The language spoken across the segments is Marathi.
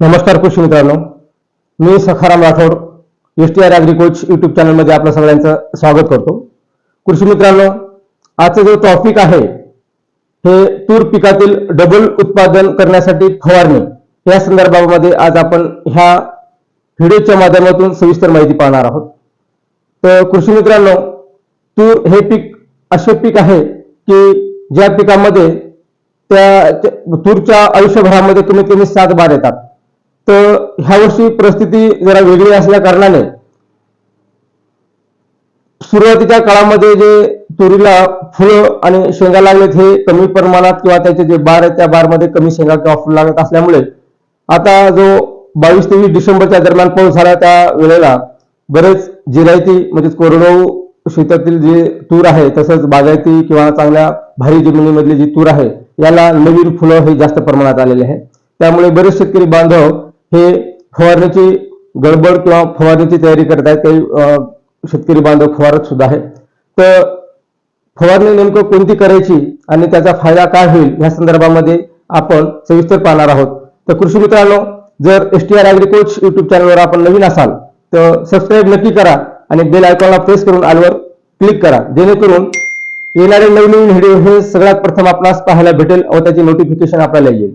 नमस्कार कृषी मित्रांनो. मी Sakharam Rathod S T R ॲग्रिकोच YouTube चॅनलमध्ये आपलं सगळ्यांचं स्वागत करतो. कृषी मित्रांनो आजचा जो टॉपिक आहे हे तूर पिकातील डबल उत्पादन करण्यासाठी फवारणी. या संदर्भामध्ये आज आपण ह्या व्हिडिओच्या माध्यमातून सविस्तर माहिती पाहणार आहोत. तर कृषी मित्रांनो तूर हे पीक असे पीक आहे की ज्या पिकामध्ये त्या- तूरच्या आयुष्यभरामध्ये कमीत कमी सात बार येतात. तर ह्या वर्षी परिस्थिती जरा वेगळी असल्या कारणाने सुरुवातीच्या काळामध्ये जे तुरीला फुलं आणि शेंगा लागलेत हे कमी प्रमाणात किंवा त्याचे जे बार आहेत त्या बारमध्ये कमी शेंगा किंवा फुलं लागत असल्यामुळे आता जो बावीस तेवीस डिसेंबरच्या दरम्यान पाऊस झाला त्या वेळेला बरेच जिरायती म्हणजेच कोरडवाहू शेतातील जे तूर आहे तसंच बागायती किंवा चांगल्या भारी जमिनीमधली जी तूर आहे याला नवीन फुलं हे जास्त प्रमाणात आलेले आहे त्यामुळे बरेच शेतकरी बांधव हे फवारण्याची गडबड किंवा फवारण्याची तयारी करत आहेत काही शेतकरी बांधव फवारत सुद्धा आहे तर फवारणी नेमकं कोणती करायची आणि त्याचा फायदा काय होईल या संदर्भामध्ये आपण सविस्तर पाहणार आहोत. तर कृषी मित्रांनो जर S T R agri coach YouTube चॅनलवर आपण नवीन असाल तर सबस्क्राईब नक्की करा आणि बेल आयकॉनला प्रेस करून आलवर क्लिक करा. जेणेकरून येणारे नवीन व्हिडिओ हे सगळ्यात प्रथम आपणास पाहायला भेटेल व त्याची नोटिफिकेशन आपल्याला येईल.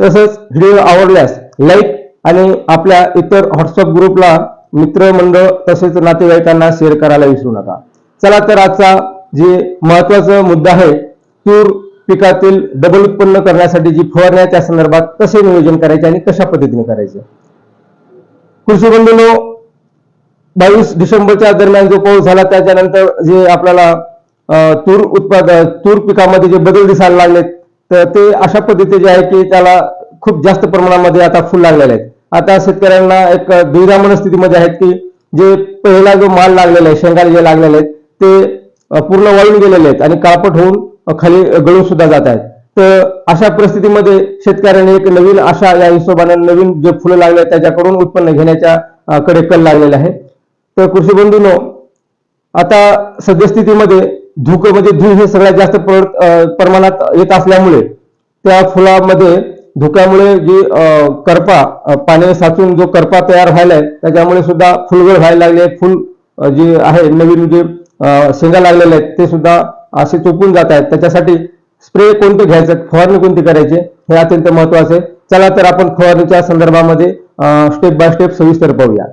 तसंच व्हिडिओ आवडल्यास लाईक आणि आपल्या इतर व्हॉट्सअप ग्रुपला मित्रमंडळ तसेच नातेवाईकांना शेअर करायला विसरू नका. चला तर आजचा जे महत्त्वाचा मुद्दा आहे तूर पिकातील डबल उत्पन्न करण्यासाठी जी फवारणी आहे त्या संदर्भात कसे नियोजन करायचे आणि कशा पद्धतीने करायचे? कृषी बंधूनो बावीस डिसेंबरच्या दरम्यान जो पाऊस झाला त्याच्यानंतर जे आपल्याला तूर उत्पादन तूर पिकामध्ये जे बदल दिसायला लागलेत तर ते अशा पद्धतीचे आहे की त्याला खूप जास्त प्रमाणामध्ये आता फुल लागलेले आहेत. आता शेतकऱ्यांना एक दुविधा मनस्थितीमध्ये आहेत की जे पहिला जो माल लागलेला आहे शेंगा जे लागलेले आहेत ते पूर्ण वाळून गेलेले आहेत आणि काळपट होऊन खाली गळून सुद्धा जात आहेत. तर अशा परिस्थितीमध्ये शेतकऱ्यांनी एक नवीन आशा या हिशोबाने नवीन जे फुलं लागले आहेत त्याच्याकडून उत्पन्न घेण्याच्या कडे कल लागलेला आहे. तर कृषी बंधूनो आता सद्यस्थितीमध्ये धुक म्हणजे धूळ हे सगळ्यात जास्त प्रमाणात येत असल्यामुळे त्या फुलामध्ये धुक्यामुळे जी करपा पाण्याने साचून जो करपा तयार व्हायलाय त्याच्यामुळे सुद्धा फुलगळ व्हायला लागले फुल जी आहे नवीन जे शेंगा लागलेले आहेत ते सुद्धा असे चोपून जात आहेत. त्याच्यासाठी स्प्रे कोणते घ्यायचे फवारणी कोणती करायची हे अत्यंत महत्त्वाचे आहे. चला तर आपण फवारणीच्या संदर्भामध्ये स्टेप बाय स्टेप सविस्तर पाहूया.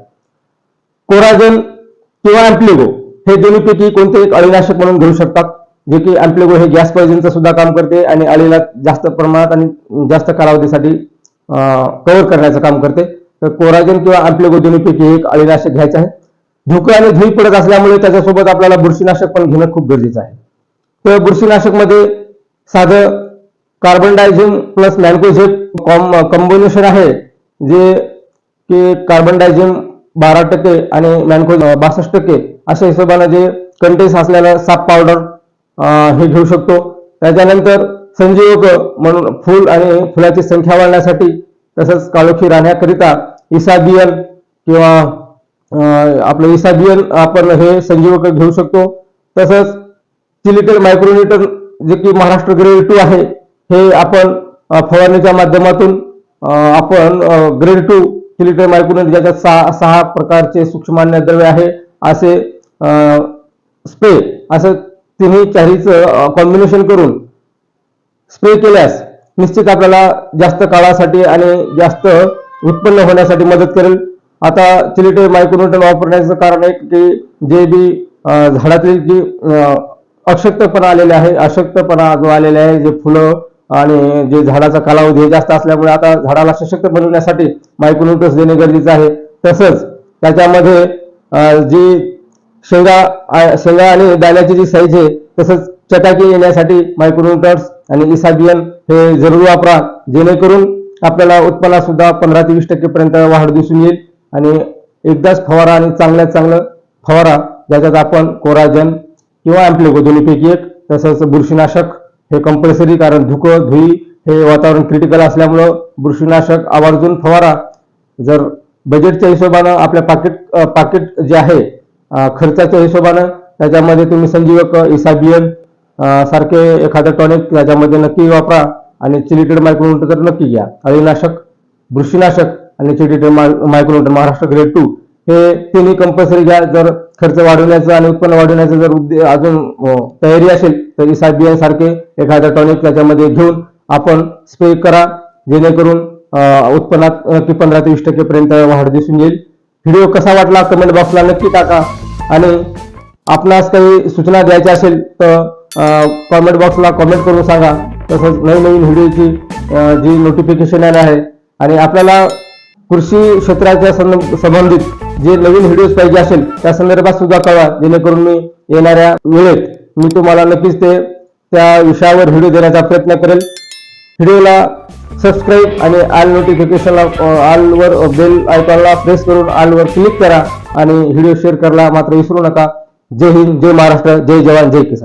कोराजन किंवा अँप्लिगो हे दोन्हीपैकी कोणते एक अळीनाशक म्हणून घेऊ शकतात? जे की अँप्लेगो हे गॅस पॉयझनचं सुद्धा काम करते आणि अळीला जास्त प्रमाणात आणि जास्त कालावधीसाठी कव्हर करण्याचं काम करते. तर कोराजन किंवा अँप्लिगो दोन्हीपैकी एक अळीनाशक घ्यायचं आहे. धुकं आणि धुई पडत असल्यामुळे त्याच्यासोबत आपल्याला बुरशीनाशक पण घेणं खूप गरजेचं आहे. तर बुरशीनाशकमध्ये साधं carbendazim plus mancozeb combination आहे जे की कार्बन डायझिम बारा टक्के आणि मॅन्को बासष्ट टक्के अशा हिशोबाने जे कंटेस असलेलं साप पावडर हे घेऊ शकतो. त्याच्यानंतर संजीवक म्हणून फुल आणि फुलाची संख्या वाढण्यासाठी तसंच काळोखी राहण्याकरिता इसाबियन किंवा आपलं इसाबियन आपण हे संजीवक घेऊ शकतो. तसंच सिलिटर मायक्रोलिटर जे की महाराष्ट्र ग्रेड टू आहे हे आपण फवारणीच्या माध्यमातून आपण ग्रेड टू सिलिटर मायक्रोलिटर ज्याच्यात सहा सहा प्रकारचे सूक्ष्मान्य द्रव्य आहे असे स्प्रे असं तिन्ही चारीचं कॉम्बिनेशन करून स्प्रे केल्यास निश्चित आपल्याला जास्त काळासाठी आणि जास्त उत्पन्न होण्यासाठी मदत करेल. आता चिलिटे मायक्रोन्यूटन वापरण्याचं कारण आहे की जे बी झाडातील जी अशक्तपणा आलेले आहे अशक्तपणा जो आलेला आहे जे फुलं आणि जे झाडाचा कालावधी हे जास्त असल्यामुळे आता झाडाला सशक्त बनवण्यासाठी मायक्रोन्यूट्रन्स देणे गरजेचं आहे. तसंच त्याच्यामध्ये जी शेंगा शेंगा आणि दाण्याची जी साईज आहे तसंच चटाकी येण्यासाठी मायक्रोन्यूट्रन्स आणि इसाबियन हे जरूर वापरा जेणेकरून आपल्याला उत्पन्नात सुद्धा पंधरा ते वीस टक्केपर्यंत वाढ दिसून येईल आणि एकदाच फवारा आणि चांगल्यात चांगलं फवारा ज्याच्यात आपण कोराजन किंवा अँप्लिगो दोन्हीपैकी एक तसंच बुरशीनाशक हे कंपल्सरी कारण धुकं धुई हे वातावरण क्रिटिकल असल्यामुळं बुरशीनाशक आवर्जून फवारा. जर बजेटच्या हिशोबानं आपल्या पाकिट पाकिट जे आहे खर्चाच्या हिशोबानं त्याच्यामध्ये तुम्ही संजीवक इसाबियन सारखे एखादं टॉनिक त्याच्यामध्ये नक्की वापरा आणि चिलिटेड मायक्रोमीटर तर नक्की घ्या. अळीनाशक बुरशीनाशक आणि chelated D micrometer Maharashtra grade two हे तिन्ही कंपल्सरी घ्या. जर खर्च वाढवण्याचं आणि उत्पन्न वाढवण्याचं जर उद्दे अजून तयारी असेल तर इसाबियन सारखे एखादा टॉनिक त्याच्यामध्ये घेऊन आपण स्प्रे करा. जेणेकरून उत्पन्नात नक्की पंधरा ते वीस टक्केपर्यंत वाढ दिसून येईल. व्हिडिओ कसा वाटला? कमेंट बॉक्सला नक्की टाका. आणि आपणास काही सूचना द्यायच्या असेल तर कॉमेंट बॉक्सला कॉमेंट करून सांगा. तसंच नवीन नवीन व्हिडिओची जी नोटिफिकेशन आहे. आणि आपल्याला कृषी क्षेत्राच्या संबंधित जे नवीन व्हिडिओज पाहिजे असेल त्या संदर्भात सुद्धा कळवा. जेणेकरून मी येणाऱ्या वेळेत मी तुम्हाला नक्कीच ते त्या विषयावर व्हिडिओ देण्याचा प्रयत्न करेल. व्हिडिओला सबस्क्राईब आणि आल नोटिफिकेशनला आलवर बेल आयकॉनला प्रेस करून आलवर क्लिक करा आणि व्हिडिओ शेअर करायला मात्र विसरू नका. जय हिंद जय महाराष्ट्र जय जवान जय किसान.